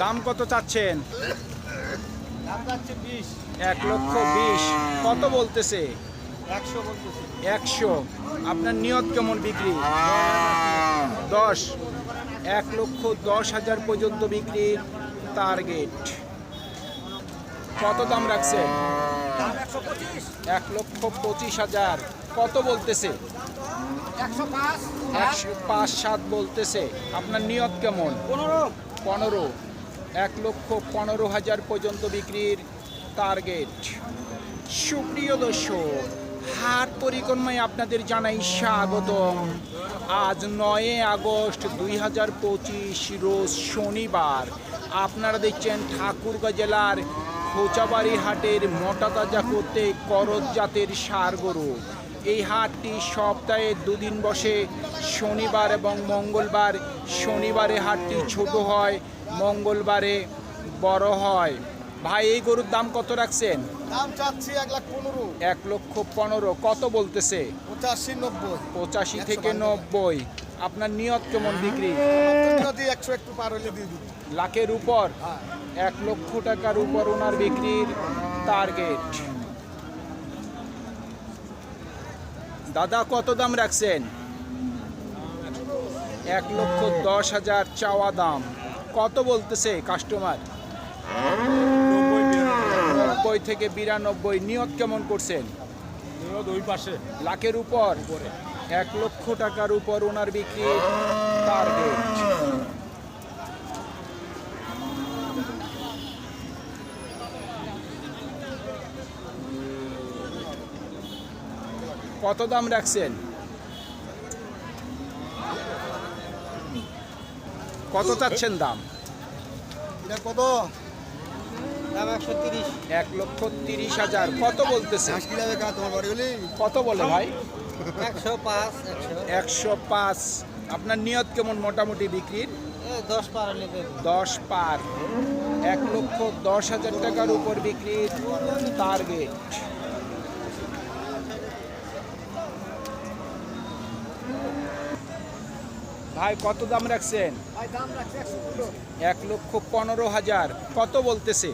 দাম কত চাচ্ছেন? এক লক্ষ বিশ। কত বলতেছে? একশো আপনার নিয়ত কেমন বিক্রি? দশ। এক লক্ষ দশ হাজার পর্যন্ত বিক্রির টার্গেট। কত দাম পঁচিশ। এক লক্ষ পঁচিশ হাজার। কত বলতেছে? একশো পাঁচ সাত বলতেছে। আপনার নিয়ত কেমন? পনেরো। পনেরো। এক লক্ষ পনেরো হাজার পর্যন্ত বিক্রির টার্গেট সুপ্রিয় দর্শক, হাট পরিক্রমায় আপনাদের জানাই স্বাগতম। আজ নয় আগস্ট দুই হাজার পঁচিশ, রোজ শনিবার। আপনারা দেখছেন ঠাকুরগাঁ জেলার খোঁচাবাড়ি হাটের মোটা তাজা করতে করজ জাতের সার গরু। এই হাটটি সপ্তাহে দুদিন বসে, শনিবার এবং মঙ্গলবার। শনিবারে হাটটি ছোট হয় মঙ্গলবারে বড় হয়। ভাই এই গরুর দাম কত রাখছেন? দাম চাচ্ছি এক লাখ পনেরো। এক লক্ষ পনেরো। কত বলতেছে? পঁচাশি নব্বই। পঁচাশি থেকে নব্বই। আপনার নিয়ত কেমন বিক্রি? একশো একটু পার হলে দিয়ে দিবি। লাখের উপর? হ্যাঁ। এক লক্ষ টাকার উপর ওনার বিক্রির টার্গেট দাদা কত দাম রাখছেন? এক লক্ষ দশ হাজার চাওয়া দাম। কত বলতেছে কাস্টমার নব্বই থেকে বিরানব্বই নিয়ত কেমন করছেন? ওই পাশে। লাখের উপর? এক লক্ষ টাকার উপর ওনার বিক্রি টার্গেট কত দাম রাখছেন? কত চাচ্ছেন দাম? এটা কত? দাম একশো তিরিশ। এক লক্ষ তিরিশ হাজার। কত বলতেছে? কত বলে ভাই? একশো পাঁচ একশো। পাঁচ। আপনার নিয়ত কেমন মোটামুটি বিক্রির? দশ পার দশ পার। এক লক্ষ দশ হাজার টাকার উপর বিক্রির টার্গেট ভাই কত দাম রাখছেন? এক লক্ষ পনেরো হাজার। কত বলতেছে?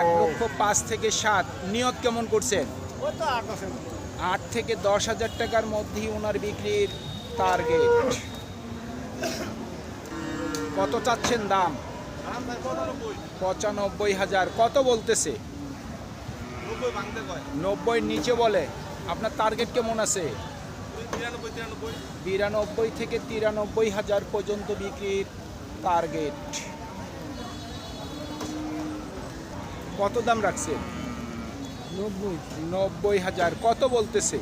এক লক্ষ পাঁচ থেকে সাত। নিয়ত কেমন করছেন? আট থেকে দশ হাজার টাকার মধ্যেই ওনার বিক্রির টার্গেট কত চাচ্ছেন দাম? পঁচানব্বই। হাজার। কত বলতেছে? নব্বই নিচে বলে। আপনার টার্গেট কেমন আছে? বিরানব্বই থেকে তিরানব্বই হাজার পর্যন্ত বিক্রির টার্গেট কত দাম রাখছে? নব্বই। নব্বই হাজার। কত বলতেছে?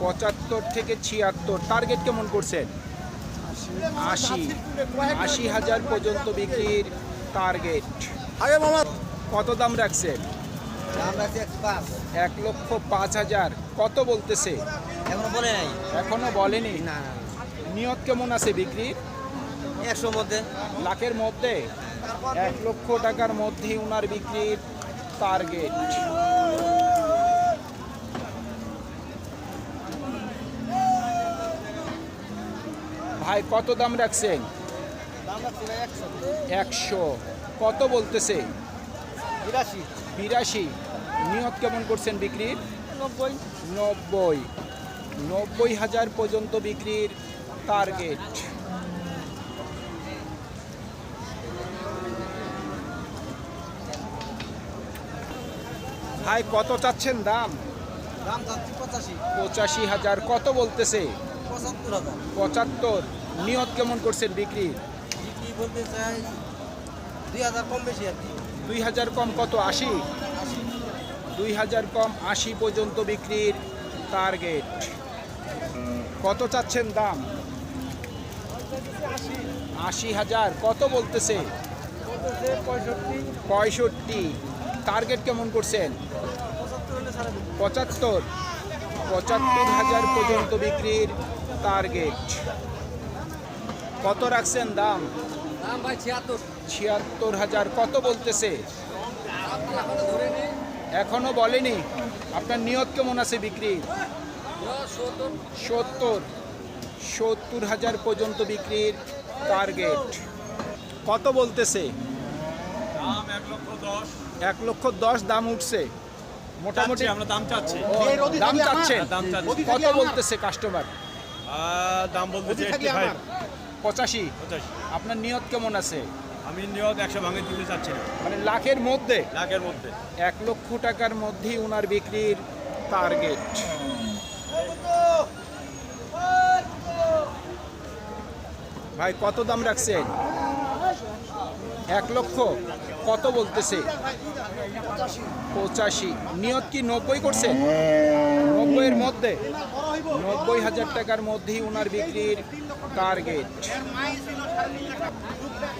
পঁচাত্তর থেকে ছিয়াত্তর। টার্গেট কেমন করছেন আশি। আশি হাজার পর্যন্ত বিক্রির টার্গেট আগে মামা। কত দাম রাখছেন দাম রাখছে একশো পাঁচ এক লক্ষ পাঁচ হাজার। কত বলতেছে? এখনও বলে নাই। এখনও বলেনি? না নিয়ত কেমন আছে বিক্রি একশোর মধ্যে। লাখের মধ্যে? এক লক্ষ টাকার মধ্যে ওনার বিক্রির টার্গেট ভাই কত দাম রাখছেন? রাখছে একশো। একশো। কত বলতেছে? বিরাশি। বিরাশি। নিয়ত কেমন করছেন বিক্রির নব্বই। নব্বই। নব্বই হাজার পর্যন্ত বিক্রির টার্গেট ভাই কত চাচ্ছেন দাম? দাম পঁচাশি। পঁচাশি হাজার। কত বলতেছে? পঁচাত্তর হাজার। পঁচাত্তর। নিয়ত কেমন করছেন বিক্রি? বিক্রি বলতে চাই দুই হাজার কম বেশি আর কি। দুই হাজার কম কত? আশি? দুই হাজার কম আশি পর্যন্ত বিক্রির টার্গেট কত চাচ্ছেন দাম? আশি হাজার। কত বলতেছে? পঁয়ষট্টি। টার্গেট কেমন করছেন? পঁচাত্তর। পঁচাত্তর হাজার পর্যন্ত বিক্রির টার্গেট কত রাখছেন দাম? ছিয়াত্তর হাজার। কত বলতেছে? এখনও বলেনি। আপনার নিয়ত কেমন আছে বিক্রি? সত্তর। সত্তর হাজার পর্যন্ত বিক্রির টার্গেট কত বলতেছে? এক লক্ষ দশ। দাম উঠছে। মোটামুটি আমরা দাম চাচ্ছি। দাম চাচ্ছেন। চাচ্ছি। কত বলতেছে কাস্টমার দাম বলতেছে পঁচাশি। আপনার নিয়ত কেমন আছে? আমি নিয়ত একশো ভাঙে দিতে চাচ্ছি না। মানে লাখের মধ্যে? লাখের মধ্যে। এক লক্ষ টাকার মধ্যেই ওনার বিক্রির টার্গেট ভাই কত দাম রাখছে এক লক্ষ? কত বলতেছে? পঁচাশি। নিয়ত কি নব্বই করছে? নব্বইয়ের মধ্যে? নব্বই হাজার টাকার মধ্যেই ওনার বিক্রির টার্গেট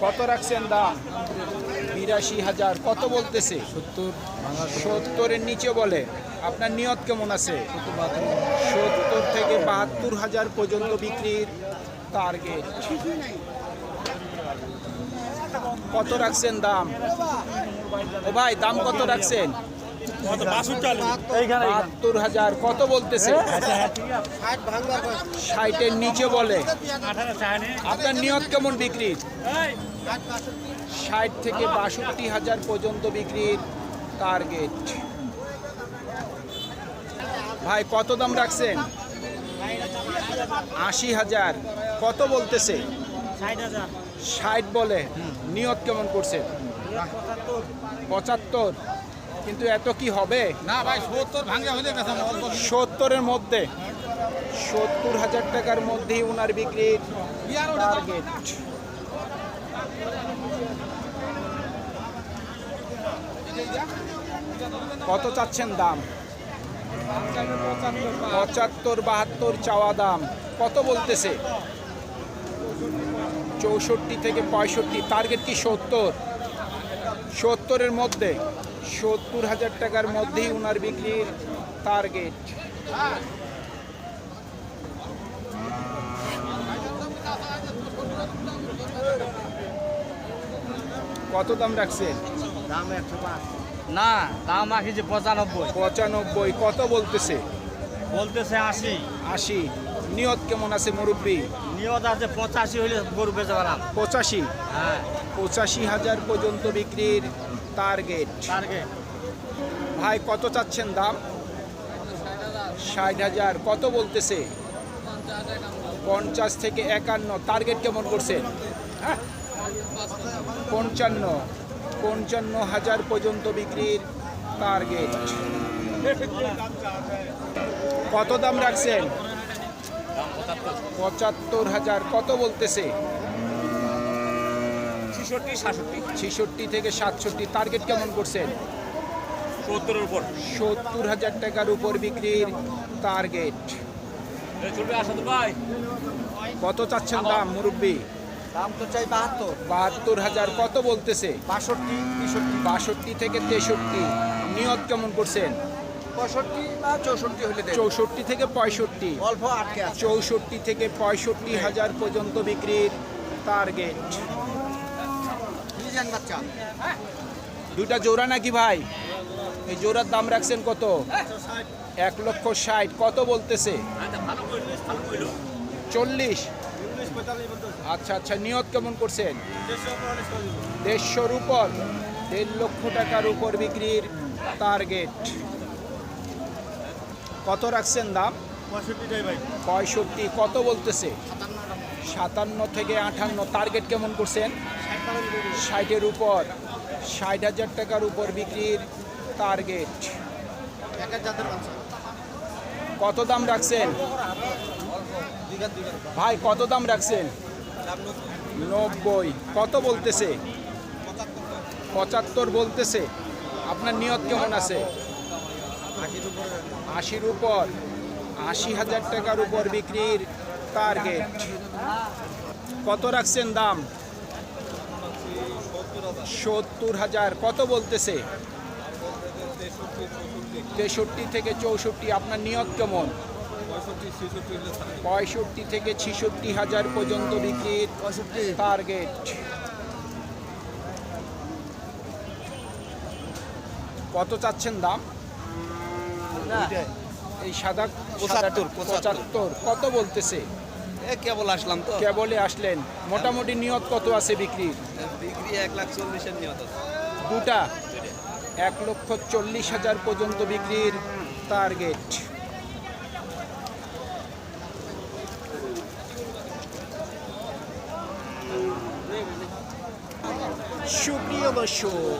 কত রাখছেন দাম? বিরাশি হাজার। কত বলতেছে? সত্তর। সত্তরের নিচে বলে। আপনার নিয়ত কেমন আছে? সত্তর থেকে বাহাত্তর হাজার পর্যন্ত বিক্রির টার্গেট কত রাখছেন দাম? ও ভাই দাম কত রাখছেন? বাহাত্তর হাজার কত বলতেছে? ষাটের নিচে বলে। আপনার নিয়ত কেমন বিক্রির ষাট ষাট থেকে বাষট্টি হাজার পর্যন্ত বিক্রির টার্গেট ভাই কত দাম রাখছেন? আশি হাজার কত বলতেছে? ষাট বলে। নিয়ত কেমন করছে? পঁচাত্তর। কিন্তু এত কি হবে? না ভাই সত্তর ভাঙে অল্প সত্তরের মধ্যে। সত্তর হাজার টাকার মধ্যেই ওনার টার্গেট কত চাচ্ছেন দাম? পঁচাত্তর বাহাত্তর চাওয়া দাম। কত বলতেছে? চৌষট্টি থেকে পঁয়ষট্টি। টার্গেট কি সত্তর? সত্তরের মধ্যে। সত্তর হাজার টাকার মধ্যেই ওনার বিক্রির টার্গেট কত দাম রাখছে? দাম একশো পাঁচ। না দাম আঁকিছে পঁচানব্বই। পঁচানব্বই। কত বলতেছে? বলতেছে আশি। আশি। নিয়ত কেমন আছে মুরব্বী? নিয়ত আছে পঁচাশি হইলে গরু বেচে পারাম পঁচাশি? হ্যাঁ। পঁচাশি হাজার পর্যন্ত বিক্রির টার্গেট টার্গেট ভাই কত চাচ্ছেন দাম? ষাট হাজার। কত বলতেছে? পঞ্চাশ থেকে একান্ন। টার্গেট কেমন করছেন হ্যাঁ? পঞ্চান্ন। পঞ্চান্ন হাজার পর্যন্ত বিক্রির টার্গেট কত দাম রাখছেন? পঁচাত্তর হাজার কত বলতেছে? ছিষট্টি সাতষট্টি। ছেষট্টি থেকে সাতষট্টি টার্গেট কেমন করছেন? সত্তরের উপর। সত্তর হাজার টাকার উপর বিক্রির টার্গেট ভাই। কত চাচ্ছেন দাম মুরব্বী? দাম তো চাই বাহাত্তর। বাহাত্তর হাজার কত বলতেছে? বাষট্টি তেষট্টি। বাষট্টি থেকে তেষট্টি। নিয়ত কেমন করছেন? পঁয়ষট্টি বা চৌষট্টি দেব? চৌষট্টি থেকে পঁয়ষট্টি। অল্প আটকে চৌষট্টি থেকে পঁয়ষট্টি হাজার পর্যন্ত বিক্রির টার্গেট বাচ্চা? দুইটা জোড়া নাকি ভাই? এই জোড়ার দাম রাখছেন কত? এক লক্ষ ষাট। কত বলতেছে? চল্লিশ। আচ্ছা আচ্ছা নিয়ত কেমন করছেন? দেড়শোর উপর। দেড় লক্ষ টাকার উপর বিক্রির টার্গেট কত রাখছেন দাম? পঁয়ষট্টিটাই ভাই। পঁয়ষট্টি কত বলতেছে? সাতান্ন থেকে আঠান্ন টার্গেট কেমন করছেন? ষাটের উপর। ষাট হাজার টাকার উপর বিক্রির টার্গেট কত দাম রাখছেন? ভাই কত দাম রাখছেন? নব্বই। কত বলতেছে? পঁচাত্তর বলতেছে। আপনার নিয়ত কেমন আছে? আশির উপর আশি হাজার টাকার উপর বিক্রির টার্গেট কত রাখছেন দাম? সত্তর হাজার। কত বলতেছে? তেষট্টি থেকে চৌষট্টি। আপনার নিয়ত কেমন? পঁয়ষট্টি থেকে ছিষট্টি হাজার পর্যন্ত বিক্রির টার্গেট কত চাচ্ছেন দাম? এই সাদা পঁচাত্তর, পঁচাত্তর। কত বলতেছে? এ কেবল আসলাম তো। কেবলে আসলেন। মোটামুটি নিয়ত কত আছে বিক্রি বিক্রি এক লাখ চল্লিশের নিয়ত দুটা? এক লক্ষ চল্লিশ হাজার পর্যন্ত বিক্রির টার্গেট সুপ্রিয় দর্শক